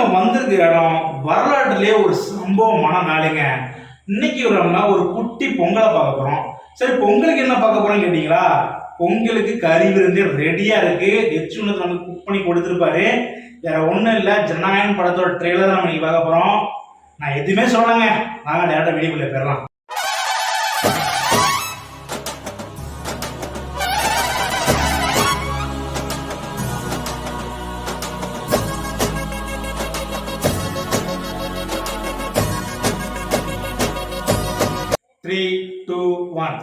நம்ம வந்திருக்கிற இடம் வரலாற்றுலேயே ஒரு சம்பவமான நாளுங்க. இன்னைக்கு ஒரு ஒரு குட்டி பொங்கலை பார்க்க போகிறோம் சரி பொங்கலுக்கு என்ன பார்க்க போகிறோம்னு கேட்டீங்களா? பொங்கலுக்கு கறி விருந்து ரெடியாக இருக்குது எச்சு ஒன்று நமக்கு குக் பண்ணி கொடுத்துருப்பாரு. வேற ஒன்றும் இல்லை. ஜனநாயகன் படத்தோட ட்ரெய்லர் நம்ம இன்னைக்கு பார்க்க போகிறோம் நான் எதுவுமே சொல்லலைங்க. நாங்கள் டேரக்டாக வீடியோக்குள்ளே போயிடலாம். த்ரீ டூ ஒன்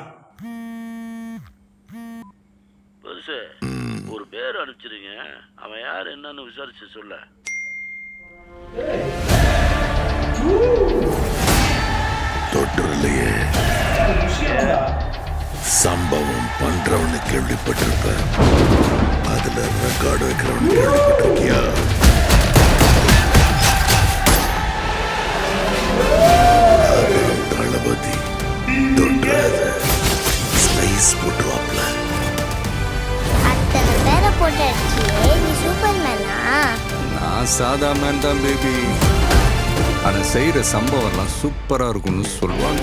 பெருசு ஒரு பேர் அனுப்பிச்சிருங்க. அவன் யார் என்னன்னு விசாரிச்சு சொல்ல. தொற்றுலையே சம்பவம் பண்றவனு கேள்விப்பட்டிருப்ப அதுல ரெக்கார்டு வைக்கிறவனு கேள்விப்பட்டிருக்கியா? நான் சாதா மேன் தான் பேபி ஆனா செய்யற சம்பவம்லாம் சூப்பரா இருக்கும்னு சொல்லுவாங்க.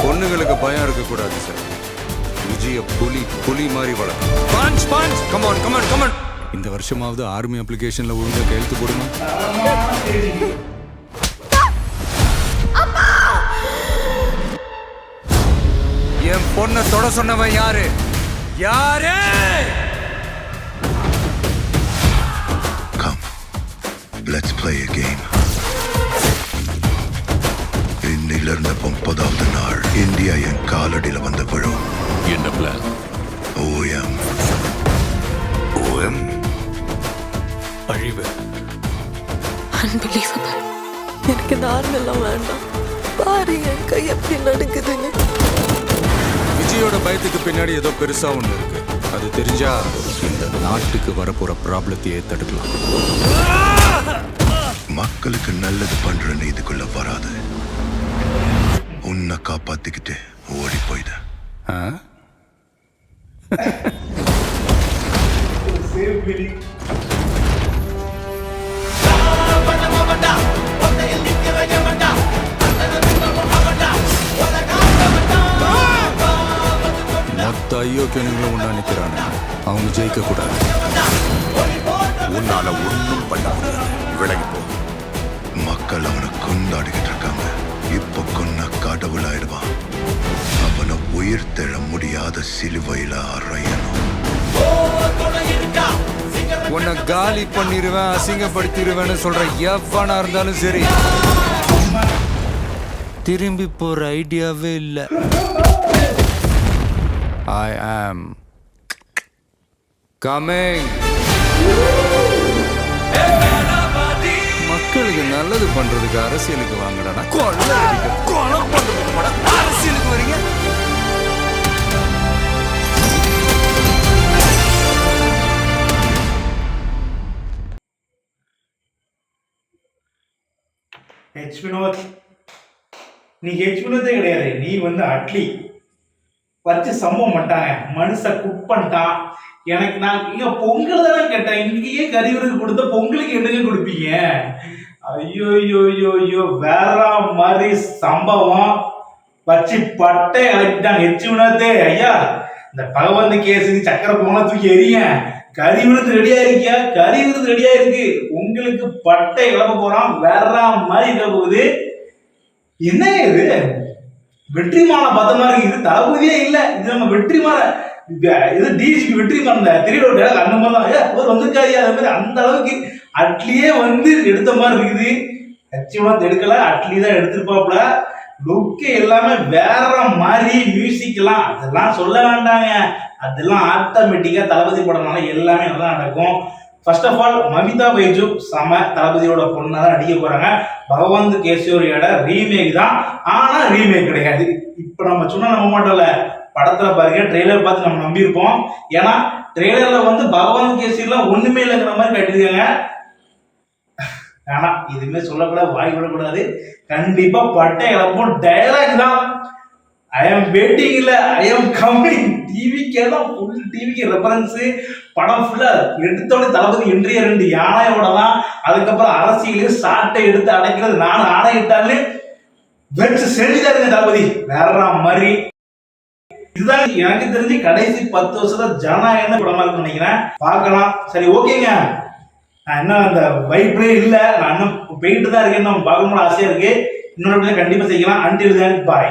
பொண்ணுங்களுக்கு பயம் இருக்கக்கூடாது சார் விஜய புலி புலி மாதிரி வளர்க்கும். Punch punch come on come on come on இந்த வருஷமாவது ஆர்மி அப்ளிகேஷன்ல ஒழுங்கா கையெழுத்து போடுங்க என் பொண்ணை தொட சொன்னவன் யாரு? யாரு? Play a game. இன்னையில இருந்த முப்பதாவது நாள். இந்தியா என் காலடியில வந்து விழும். என்ன பிளான் ஓஎம் ஓஎம் அழிவு. அன்பிலீவபிள் எனக்கு இந்த ஆர்மெல்லாம் வேண்டாம். பாரு என் கை எப்படி நடுக்குதுன்னு விஜயோட பயத்துக்கு பின்னாடி ஏதோ பெருசா ஒண்ணு இருக்கு. அது தெரிஞ்சா இந்த நாட்டுக்கு வரப்போற ப்ராப்ளத்தையே தடுக்கலாம். மக்களுக்கு நல்லது பண்ற இதுக்குள்ள வராது. உன்னை காப்பாத்திக்கிட்டு ஓடி போயிடு. ஆ? சேவ் பிடி மொத்த ஐயோக்கியனுங்களும் ஒண்ணா நிக்கிறாங்க அவங்க ஜெயிக்க கூடாது. உன்னால ஒண்ணும் பண்ண முடியாது. விலகி போ. மக்கள் அவனை கொண்டாடிக்கிட்டு இருக்காங்க. இப்ப கொன்ன கடவுள் ஆயிடுவான் அவனை உயிர் தெழ முடியாத சிலுவையில அறையணும். உன்னை காலி பண்ணிடுவேன் அசிங்கப்படுத்திடுவேன்னு சொல்ற எவனா இருந்தாலும் சரி. திரும்பி போற ஐடியாவே இல்லை. ஐ ஆம் கமிங் நல்லது பண்றதுக்கு அரசியலுக்கு வாங்கடா கொலை அடிக்க கொலை பண்றதுக்கு அரசியலுக்கு வரீங்க? ஹெச் வினோத். நீ ஹெச் வினோதே கிடையாது. நீ வந்து அட்லி. வச்சு சம்பவம் பண்ணிட்டாங்க. மனுஷ குக் பண்ணிட்டான். எனக்கு நான் இங்க பொங்கல் தானே கேட்டேன். இன்னைக்கு ஏன் விருந்து கொடுத்த பொங்கலுக்கு என்னங்க கொடுப்பீங்க? ஐயோ ஐயோ ஐயோ ஐயோ வேற மாதிரி சம்பவம். வச்சு பட்டை இறக்கிட்டாங்க எச்சு விடாதே ஐயா இந்த பகவந்த கேசரி சக்கரை போனத்துக்கு தூக்கி எறிய கறி விருந்து ரெடியா இருக்கியா கறி விருந்து ரெடியா இருக்கு உங்களுக்கு பட்டை கிளம்ப போறான். வேற மாதிரி இருக்க போகுது. என்ன இது? வெற்றிமான பார்த்த மாதிரி இது தளபதியே இல்லை. இது நம்ம வெற்றிமான இது- இது டிஜிபி வெற்றிமாறன் இந்த திரியோட அந்த மாதிரி தான். ஏ ஒரு வந்திருக்காரியா அது மாதிரி அந்த அளவுக்கு அட்லியே வந்து எடுத்த மாதிரி இருக்குது. நிச்சயமாக எடுக்கல. அட்லி தான் எடுத்திருப்பாப்புல. லுக்கு எல்லாமே வேற மாதிரி மியூசிக் எல்லாம். அதெல்லாம் சொல்ல வேண்டாங்க. அதெல்லாம் ஆட்டோமேட்டிக்கா தளபதி படம்னால எல்லாமே நல்லா நடக்கும். First of all Mamitha Baiju சம தளபதியோட பொண்ணாக தான் நடிக்க போறாங்க. பகவந்த் கேசோரியோட ரீமேக் தான். ஆனா ரீமேக் கிடையாது. இப்ப நம்ம சொன்னா நம்ப மாட்டோம்ல படத்துல பாருங்க ட்ரெய்லர் பார்த்து நம்ம நம்பியிருப்போம். ஏன்னா ட்ரெய்லர்ல வந்து பகவந்த் கேசரிலாம் ஒண்ணுமே இல்லைங்கிற மாதிரி கட்டிருக்காங்க ஆனா எதுவுமே சொல்லக்கூடாது வாய் விடக்கூடாது. கண்டிப்பா பட்டை இழப்பும் டயலாக் தான். ஐ எம் வெயிட்டிங் இல்ல ஐ எம் கம்மிங் டிவிக்கே தான் ஃபுல் டிவிக்கு ரெஃபரன்ஸ் படம் ஃபுல்லா எடுத்தோட தளபதி இன்றைய ரெண்டு யானையோட தான் அதுக்கப்புறம் அரசியலையும் சாட்டை எடுத்து அடைக்கிறது. நானும் ஆணையிட்டாலே வச்சு செஞ்சுட்டாருங்க தளபதி. வேற மாதிரி. இதுதான் எனக்கு தெரிஞ்சு கடைசி பத்து வருஷத்துல ஜனநாயகம் படமா இருக்குன்னு நினைக்கிறேன். பார்க்கலாம். சரி ஓகேங்க. நான் இன்னும் அந்த வைப்ரே இல்லை. நான் இன்னும் போயிட்டு தான் இருக்கேன் நம்ம பார்க்கணும்னு ஆசையா இருக்கு. இன்னொரு கண்டிப்பா செய்யலாம். அன்டில் தென் பாய்